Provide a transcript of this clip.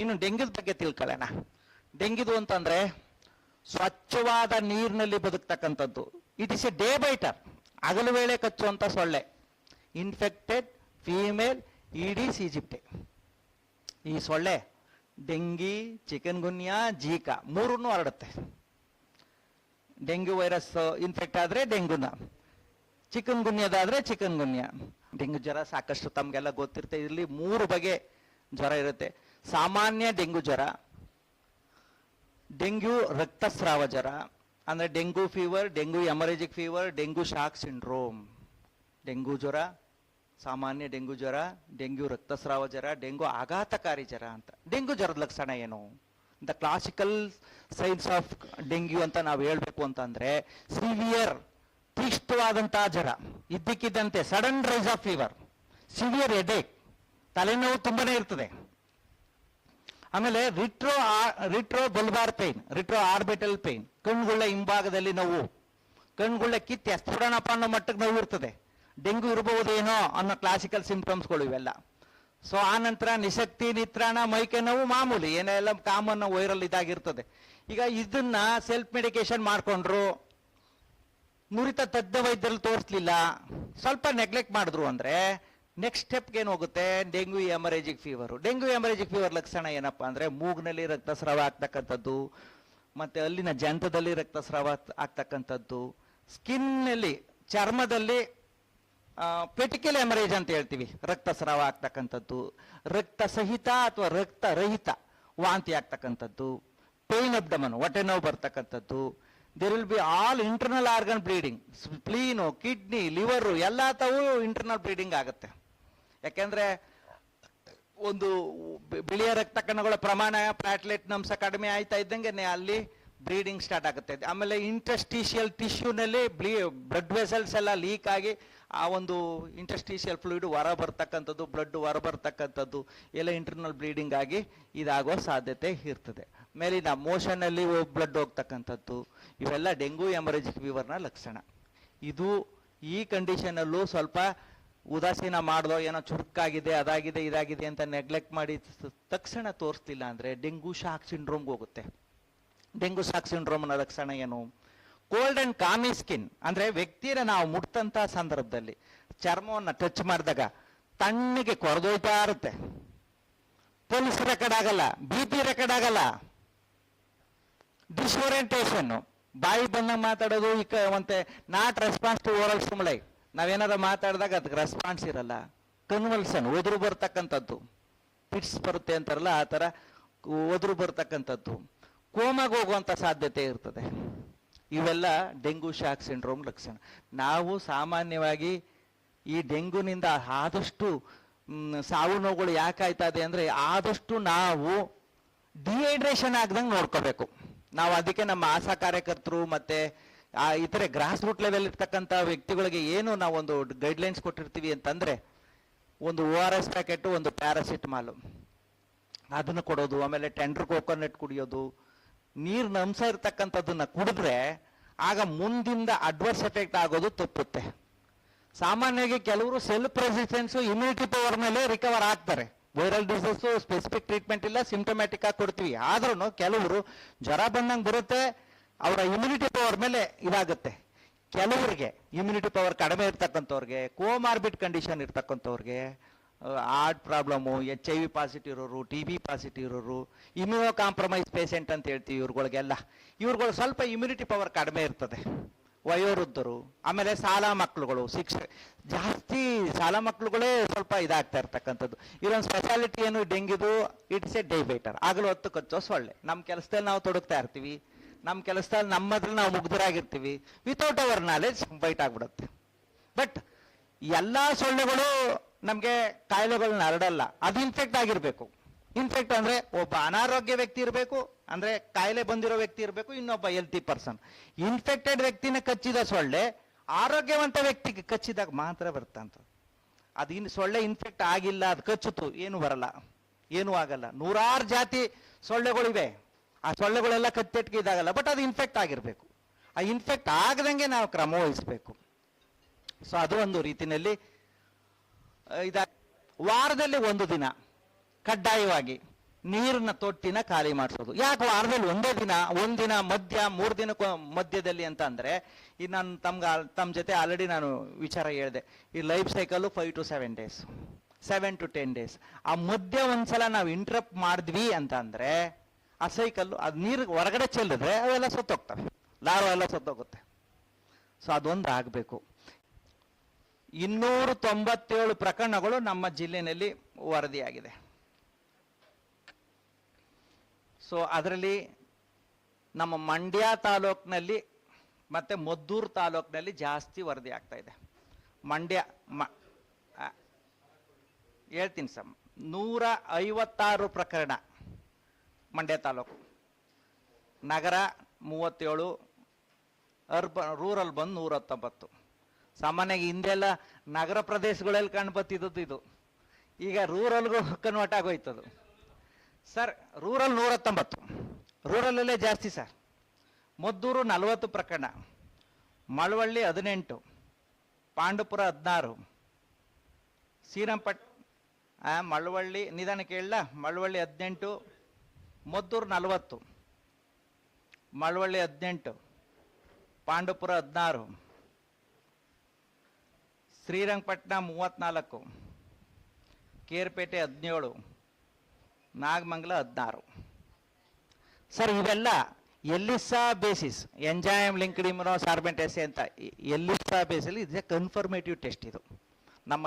ಇನ್ನು ಡೆಂಗ್ಯೂದ ಬಗ್ಗೆ ತಿಳ್ಕೊಳ್ಳೋಣ. ಡೆಂಗ್ಯೂದು ಅಂತಂದ್ರೆ ಸ್ವಚ್ಛವಾದ ನೀರಿನಲ್ಲಿ ಬದುಕ್ತಕ್ಕಂಥದ್ದು. It is a day biter ಹಗಲು ವೇಳೆ ಕಚ್ಚುವಂತ ಸೊಳ್ಳೆ. ಇನ್ಫೆಕ್ಟೆಡ್ ಫೀಮೇಲ್ ಈಡೀಸ್ ಈಜಿಪ್ಟೆ ಈ ಸೊಳ್ಳೆ ಡೆಂಗಿ ಚಿಕನ್ ಗುನ್ಯಾ ಜೀಕಾ ಮೂರನ್ನು ಹರಡುತ್ತೆ. ಡೆಂಗ್ಯೂ ವೈರಸ್ ಇನ್ಫೆಕ್ಟ್ ಆದ್ರೆ ಡೆಂಗ್ಯೂನ ಚಿಕನ್ ಗುನ್ಯದಾದ್ರೆ ಚಿಕನ್ ಗುನ್ಯ ಡೆಂಗ್ಯೂ ಜ್ವರ ಸಾಕಷ್ಟು ತಮಗೆಲ್ಲ ಗೊತ್ತಿರುತ್ತೆ. ಇಲ್ಲಿ ಮೂರು ಬಗೆ ಜ್ವರ ಇರುತ್ತೆ. ಸಾಮಾನ್ಯ ಡೆಂಗು ಜ್ವರ, ಡೆಂಗ್ಯೂ ರಕ್ತಸ್ರಾವ ಜ್ವರ, ಅಂದ್ರೆ dengue fever dengue haemorrhagic fever dengue shock syndrome dengue ಜ್ವರ, ಸಾಮಾನ್ಯ ಡೆಂಗು ಜ್ವರ, ಡೆಂಗ್ಯೂ ರಕ್ತಸ್ರಾವ ಜ್ವರ, ಡೆಂಗು ಆಘಾತಕಾರಿ ಜ್ವರ ಅಂತ. ಡೆಂಗು ಜ್ವರದ ಲಕ್ಷಣ ಏನು? The classical signs of dengue ಅಂತ ನಾವು ಹೇಳಬೇಕು ಅಂತಂದರೆ ಸಿವಿಯರ್ ತೀಕ್ಷ್ಣವಾದಂತಹ ಜ್ವರ, ಇದ್ದಕ್ಕಿದ್ದಂತೆ sudden rise of fever severe headache ತಲೆನೋವು ತುಂಬಾನೇ ಇರ್ತದೆ. ಆಮೇಲೆ retro retro bulbar pain, retro orbital pain. ಕಣ್ಗುಳ್ಳ ಹಿಂಭಾಗದಲ್ಲಿ ನೋವು. ಕಣ್ಗುಳ್ಳ ಕಿತ್ತಿ ಎಸ್ಬಿಡೋಣಪ್ಪ ಅನ್ನೋ ಮಟ್ಟಕ್ಕೆ ನೋವು ಇರ್ತದೆ. ಡೆಂಗು ಇರಬಹುದೇನೋ ಅನ್ನೋ ಕ್ಲಾಸಿಕಲ್ ಸಿಂಪ್ಟಮ್ಸ್ಗಳು ಇವೆಲ್ಲ. ಸೊ ಆ ನಂತರ ನಿಶಕ್ತಿ, ನಿತ್ರಾಣ, ಮೈಕೆ ನೋವು ಮಾಮೂಲಿ ಏನೆಲ್ಲ ಕಾಮನ್ ವೈರಲ್ ಇದಾಗಿರ್ತದೆ. ಈಗ ಇದನ್ನ ಸೆಲ್ಫ್ ಮೆಡಿಕೇಶನ್ ಮಾಡಿಕೊಂಡ್ರು, ನುರಿತ ತಜ್ಞ ವೈದ್ಯರಲ್ಲಿ ತೋರಿಸ್ಲಿಲ್ಲ. ಸ್ವಲ್ಪ ನೆಗ್ಲೆಕ್ಟ್ ಮಾಡಿದ್ರು ಅಂದ್ರೆ ನೆಕ್ಸ್ಟ್ ಸ್ಟೆಪ್ಗೆ ಏನು ಹೋಗುತ್ತೆ? Dengue haemorrhagic fever dengue haemorrhagic fever ಲಕ್ಷಣ ಏನಪ್ಪ ಅಂದರೆ ಮೂಗ್ನಲ್ಲಿ ರಕ್ತಸ್ರಾವ ಆಗ್ತಕ್ಕಂಥದ್ದು, ಮತ್ತು ಅಲ್ಲಿನ ಜಂತದಲ್ಲಿ ರಕ್ತಸ್ರಾವ ಆಗ್- ಆಗ್ತಕ್ಕಂಥದ್ದು, ಸ್ಕಿನ್ನಲ್ಲಿ, ಚರ್ಮದಲ್ಲಿ ಪೆಟಿಕಲ್ ಎಮರೇಜ್ ಅಂತ ಹೇಳ್ತೀವಿ, ರಕ್ತಸ್ರಾವ ಆಗ್ತಕ್ಕಂಥದ್ದು, ರಕ್ತ ಸಹಿತ ಅಥವಾ ರಕ್ತರಹಿತ ವಾಂತಿ ಆಗ್ತಕ್ಕಂಥದ್ದು ಪೇನ್ ಅಬ್ಡಮನ್ ಹೊಟ್ಟೆ ನೋವು ಬರ್ತಕ್ಕಂಥದ್ದು there will be all internal organ bleeding spleen kidney liver ಎಲ್ಲ ತಾವು ಇಂಟರ್ನಲ್ ಬ್ಲೀಡಿಂಗ್ ಆಗುತ್ತೆ. ಯಾಕೆಂದ್ರೆ ಒಂದು ಬಿಳಿಯ ರಕ್ತ ಕಣಗಳ ಪ್ರಮಾಣ ಪ್ಲಾಟ್ಲೆಟ್ ನಮ್ಸ ಕಡಿಮೆ ಆಯ್ತಾ ಇದ್ದಂಗೆ ಅಲ್ಲಿ ಬ್ಲೀಡಿಂಗ್ ಸ್ಟಾರ್ಟ್ ಆಗುತ್ತೆ. ಆಮೇಲೆ ಇಂಟ್ರೆಸ್ಟೀಷಿಯಲ್ ಟಿಶ್ಯೂನಲ್ಲಿ ಬ್ಲೀ ಬ್ಲಡ್ ವೆಸಲ್ಸ್ ಎಲ್ಲ ಲೀಕ್ ಆಗಿ ಆ ಒಂದು ಇಂಟಸ್ಟಿಷಿಯಲ್ ಫ್ಲೂಯಿಡ್ ಹೊರ ಬರ್ತಕ್ಕಂಥದ್ದು, ಬ್ಲಡ್ ಹೊರ ಬರ್ತಕ್ಕಂಥದ್ದು ಎಲ್ಲ ಇಂಟರ್ನಲ್ ಬ್ಲೀಡಿಂಗ್ ಆಗಿ ಇದಾಗೋ ಸಾಧ್ಯತೆ ಇರ್ತದೆ. ಮೇಲಿನ ಮೋಷನಲ್ಲಿ ಬ್ಲಡ್ ಹೋಗ್ತಕ್ಕಂಥದ್ದು, ಇವೆಲ್ಲ ಡೆಂಗು ಎಮರೇಜಿಕ್ ಫೀವರ್ನ ಲಕ್ಷಣ. ಇದು ಈ ಕಂಡೀಷನಲ್ಲೂ ಸ್ವಲ್ಪ ಉದಾಸೀನ ಮಾಡ್ದೋ ಏನೋ ಚುರುಕಾಗಿದೆ, ಅದಾಗಿದೆ, ಇದಾಗಿದೆ ಅಂತ ನೆಗ್ಲೆಕ್ಟ್ ಮಾಡಿ ತಕ್ಷಣ ತೋರಿಸ್ಲಿಲ್ಲ ಅಂದರೆ ಡೆಂಗು ಶಾಕ್ ಸಿಂಡ್ರೋಮ್ಗೆ ಹೋಗುತ್ತೆ. ಡೆಂಗು ಶಾಕ್ ಸಿಂಡ್ರೋಮ್ನ ಲಕ್ಷಣ ಏನು? ಕೋಲ್ಡ್ ಅಂಡ್ ಕಾಮಿ ಸ್ಕಿನ್ ಅಂದರೆ ವ್ಯಕ್ತಿನ ನಾವು ಮುಟ್ಟಂಥ ಸಂದರ್ಭದಲ್ಲಿ ಚರ್ಮವನ್ನು ಟಚ್ ಮಾಡಿದಾಗ ತಣ್ಣಗೆ ಕೊರದೋಯ್ತಾ ಇರುತ್ತೆ. ಪೊಲೀಸ್ ರೆಕಾರ್ಡ್ ಆಗಲ್ಲ ಬಿ ಪಿ ರೆಕಾರ್ಡ್ ಆಗಲ್ಲ. ಡಿಸ್ಓರಿಯಂಟೇಷನ್ ಬಾಯಿ ಬಂದ ಮಾತಾಡೋದು ಈ ಮತ್ತೆ not response to oral stimuli ನಾವೇನಾರ ಮಾತಾಡಿದಾಗ ಅದಕ್ಕೆ ರೆಸ್ಪಾನ್ಸ್ ಇರಲ್ಲ. ಕನ್ವಲ್ಸನ್ ಒದ್ರು ಬರ್ತಕ್ಕಂಥದ್ದು. ಪಿಟ್ಸ್ ಬರುತ್ತೆ ಅಂತಾರಲ್ಲ, ಆ ಥರ ಒದ್ರು ಬರ್ತಕ್ಕಂಥದ್ದು. ಕೋಮಾಗ ಹೋಗುವಂಥ ಸಾಧ್ಯತೆ ಇರ್ತದೆ. ಇವೆಲ್ಲ ಡೆಂಗು, ಶಾಕ್ ಸಿಂಡ್ರೋಮ್ ಲಕ್ಷಣ. ನಾವು ಸಾಮಾನ್ಯವಾಗಿ ಈ ಡೆಂಗುನಿಂದ ಆದಷ್ಟು ಸಾವು ನೋವುಗಳು ಯಾಕೆ ಆಯ್ತಾ ಇದೆ ಅಂದ್ರೆ ಆದಷ್ಟು ನಾವು ಡಿಹೈಡ್ರೇಷನ್ ಆಗ್ದಂಗೆ ನೋಡ್ಕೋಬೇಕು. ನಾವು ಅದಕ್ಕೆ ನಮ್ಮ ಆಶಾ ಕಾರ್ಯಕರ್ತರು ಮತ್ತೆ ಆ ಇತರೆ ಗ್ರಾಸ್ ರೂಟ್ ಲೆವೆಲ್ ಇರ್ತಕ್ಕಂಥ ವ್ಯಕ್ತಿಗಳಿಗೆ ಏನು ನಾವು ಒಂದು ಗೈಡ್ಲೈನ್ಸ್ ಕೊಟ್ಟಿರ್ತೀವಿ ಅಂತಂದ್ರೆ, ಒಂದು ಓ ಆರ್ ಎಸ್ ಪ್ಯಾಕೆಟ್ ಒಂದು ಪ್ಯಾರಾಸಿಟಮಾಲ್ ಅದನ್ನು ಕೊಡೋದು, ಆಮೇಲೆ ಟೆಂಡರ್ ಕೋಕೋನಟ್ ಕುಡಿಯೋದು. ನೀರಿನ ಅಂಶ ಇರ್ತಕ್ಕಂಥದ್ದನ್ನ ಕುಡಿದ್ರೆ, ಆಗ ಮುಂದಿಂದ ಅಡ್ವರ್ಸ್ ಎಫೆಕ್ಟ್ ಆಗೋದು ತಪ್ಪುತ್ತೆ. ಸಾಮಾನ್ಯವಾಗಿ ಕೆಲವರು ಸೆಲ್ಫ್ ರೆಸಿಸ್ಟೆನ್ಸ್ ಇಮ್ಯುನಿಟಿ ಪವರ್ ಮೇಲೆ ರಿಕವರ್ ಆಗ್ತಾರೆ. ವೈರಲ್ ಡಿಸೀಸ್ ಸ್ಪೆಸಿಫಿಕ್ ಟ್ರೀಟ್ಮೆಂಟ್ ಇಲ್ಲ ಸಿಂಟಮ್ಯಾಟಿಕ್ ಆಗಿ ಕೊಡ್ತೀವಿ. ಆದ್ರೂ ಕೆಲವರು ಜ್ವರ ಬಂದಂಗೆ ಬರುತ್ತೆ ಅವರ ಇಮ್ಯುನಿಟಿ ಪವರ್ ಮೇಲೆ ಇದಾಗುತ್ತೆ. ಕೆಲವರಿಗೆ ಇಮ್ಯುನಿಟಿ ಪವರ್ ಕಡಿಮೆ ಇರ್ತಕ್ಕಂಥವ್ರಿಗೆ comorbid condition ಇರ್ತಕ್ಕಂಥವ್ರಿಗೆ heart problem H I V positive ಇರೋರು ಟಿ ಬಿ ಪಾಸಿಟಿವ್ ಇರೋರು ಇಮ್ಯುನೋ ಕಾಂಪ್ರಮೈಸ್ ಪೇಷಂಟ್ ಅಂತ ಹೇಳ್ತೀವಿ ಇವ್ರುಗಳಿಗೆಲ್ಲ. ಇವ್ರುಗಳು ಸ್ವಲ್ಪ ಇಮ್ಯುನಿಟಿ ಪವರ್ ಕಡಿಮೆ ಇರ್ತದೆ. ವಯೋವೃದ್ಧರು, ಆಮೇಲೆ ಸಾಲ ಮಕ್ಕಳುಗಳು ಶಿಕ್ಷೆ, ಜಾಸ್ತಿ ಸಾಲ ಮಕ್ಕಳುಗಳೇ ಸ್ವಲ್ಪ ಇದಾಗ್ತಾ ಇರ್ತಕ್ಕಂಥದ್ದು. ಇವರೊಂದು ಸ್ಪೆಷಾಲಿಟಿ ಏನು ಡೆಂಗಿದು ಇಟ್ಸ್ ಎ ಡೇ ಬೈಟರ್ ಆಗಲೂ ಹೊತ್ತು ಕಚ್ಚೋ ಸೊಳ್ಳೆ ನಮ್ಮ ಕೆಲಸದಲ್ಲಿ ನಾವು ತೊಡಗ್ತಾ ಇರ್ತೀವಿ. ನಮ್ಮ ಕೆಲಸದಲ್ಲಿ ನಮ್ಮದ್ರಲ್ಲಿ ನಾವು ಮುಗ್ಧರಾಗಿರ್ತೀವಿ. ವಿತೌಟ್ ಅವರ್ ನಾಲೆಜ್ ಬೈಟ್ ಆಗ್ಬಿಡುತ್ತೆ. ಬಟ್ ಎಲ್ಲ ಸೊಳ್ಳೆಗಳು ನಮಗೆ ಕಾಯಿಲೆಗಳನ್ನ ಹರಡಲ್ಲ. ಅದು ಇನ್ಫೆಕ್ಟ್ ಆಗಿರಬೇಕು. ಇನ್ಫೆಕ್ಟ್ ಅಂದರೆ ಒಬ್ಬ ಅನಾರೋಗ್ಯ ವ್ಯಕ್ತಿ ಇರಬೇಕು, ಅಂದರೆ ಕಾಯಿಲೆ ಬಂದಿರೋ ವ್ಯಕ್ತಿ ಇರಬೇಕು, ಇನ್ನೊಬ್ಬ ಹೆಲ್ತಿ ಪರ್ಸನ್ ಇನ್ಫೆಕ್ಟೆಡ್ ವ್ಯಕ್ತಿನ ಕಚ್ಚಿದ ಸೊಳ್ಳೆ ಆರೋಗ್ಯವಂತ ವ್ಯಕ್ತಿಗೆ ಕಚ್ಚಿದಾಗ ಮಾತ್ರ ಬರ್ತಂತ ಅದು ಇನ್ ಸೊಳ್ಳೆ ಇನ್ಫೆಕ್ಟ್ ಆಗಿಲ್ಲ, ಅದು ಕಚ್ಚಿತು ಏನು ಬರಲ್ಲ. ಏನೂ ಆಗಲ್ಲ. ನೂರಾರು ಜಾತಿ ಸೊಳ್ಳೆಗಳಿವೆ. ಆ ಸೊಳ್ಳೆಗಳೆಲ್ಲ ಕತ್ತೆಟ್ಟಿಗೆ ಇದಾಗಲ್ಲ ಬಟ್ ಅದು ಇನ್ಫೆಕ್ಟ್ ಆಗಿರಬೇಕು. ಆ ಇನ್ಫೆಕ್ಟ್ ಆಗದಂಗೆ ನಾವು ಕ್ರಮ ವಹಿಸಬೇಕು. ಸೊ ಅದು ಒಂದು ರೀತಿಯಲ್ಲಿ ಇದ ವಾರದಲ್ಲಿ ಒಂದು ದಿನ ಕಡ್ಡಾಯವಾಗಿ ನೀರನ್ನ ತೊಟ್ಟಿನ ಖಾಲಿ ಮಾಡಿಸೋದು. ಯಾಕೆ ವಾರದಲ್ಲಿ ಒಂದೇ ದಿನ? ಒಂದಿನ ಮಧ್ಯ, ಮೂರು ದಿನ ಮಧ್ಯದಲ್ಲಿ ಅಂತ ಅಂದರೆ, ಈ ನಾನು ತಮ್ಗೆ ತಮ್ಮ ಜೊತೆ ಆಲ್ರೆಡಿ ನಾನು ವಿಚಾರ ಹೇಳಿದೆ. ಈ life cycle five to seven days seven to ten days ಆ ಮಧ್ಯ ಒಂದ್ಸಲ ನಾವು ಇಂಟ್ರಪ್ಟ್ ಮಾಡಿದ್ವಿ ಅಂತ ಅಂದ್ರೆ ಆ ಸೈಕಲ್ಲು ಅದು ನೀರು ಹೊರಗಡೆ ಚೆಲ್ಲಿದ್ರೆ ಅವೆಲ್ಲ ಸತ್ತೋಗ್ತವೆ. ಲಾರು ಎಲ್ಲ ಸತ್ತೋಗುತ್ತೆ. ಸೊ ಅದೊಂದು ಆಗಬೇಕು. ಇನ್ನೂರ ತೊಂಬತ್ತೇಳು ಪ್ರಕರಣಗಳು ನಮ್ಮ ಜಿಲ್ಲೆಯಲ್ಲಿ ವರದಿಯಾಗಿದೆ. ಸೊ ಅದರಲ್ಲಿ ನಮ್ಮ ಮಂಡ್ಯ ತಾಲೂಕಿನಲ್ಲಿ ಮತ್ತೆ ಮದ್ದೂರು ತಾಲೂಕಿನಲ್ಲಿ ಜಾಸ್ತಿ ವರದಿ ಆಗ್ತಾ ಇದೆ. ಮಂಡ್ಯ, ಮ ಹೇಳ್ತೀನಿ ಸರ್. ನೂರ ಐವತ್ತಾರು ಪ್ರಕರಣ ಮಂಡ್ಯ ತಾಲೂಕು. ನಗರ ಮೂವತ್ತೇಳು ಅರ್ಬನ್ ರೂರಲ್ ಬಂದು ನೂರ ಹತ್ತೊಂಬತ್ತು ಸಾಮಾನ್ಯವಾಗಿ ಹಿಂದೆಲ್ಲ ನಗರ ಪ್ರದೇಶಗಳಲ್ಲಿ ಕಂಡು ಇದು. ಈಗ ರೂರಲ್ಗೂ ಕನ್ವರ್ಟ್ ಆಗೋಯ್ತದು. ಸರ್, ರೂರಲ್ ನೂರ ಹತ್ತೊಂಬತ್ತು ರೂರಲಲ್ಲೇ ಜಾಸ್ತಿ ಸರ್. ಮದ್ದೂರು ನಲವತ್ತು ಪ್ರಕರಣ. ಮಳವಳ್ಳಿ ಹದಿನೆಂಟು. ಪಾಂಡುಪುರ ಹದಿನಾರು. ಶ್ರೀರಂಪಟ್ ಮಳವಳ್ಳಿ ನಿಧಾನ ಕೇಳಲ್ಲ ಮಳವಳ್ಳಿ ಹದಿನೆಂಟು ಮದ್ದೂರು ನಲವತ್ತು, ಮಳವಳ್ಳಿ ಹದಿನೆಂಟು, ಪಾಂಡುಪುರ ಹದಿನಾರು, ಶ್ರೀರಂಗಪಟ್ಟಣ ಮೂವತ್ತ್ನಾಲ್ಕು ಕೇರ್ಪೇಟೆ ಹದಿನೇಳು, ನಾಗಮಂಗಲ ಹದಿನಾರು. ಸರ್, ಇವೆಲ್ಲ ELISA basis enzyme linked immuno sorbent ಅಂತ ಅಂತ ಎಲ್ಲಿಸ ಬೇಸಲ್ಲಿ ಇದೆ ಕನ್ಫರ್ಮೇಟಿವ್ ಟೆಸ್ಟ್ ಇದು. ನಮ್ಮ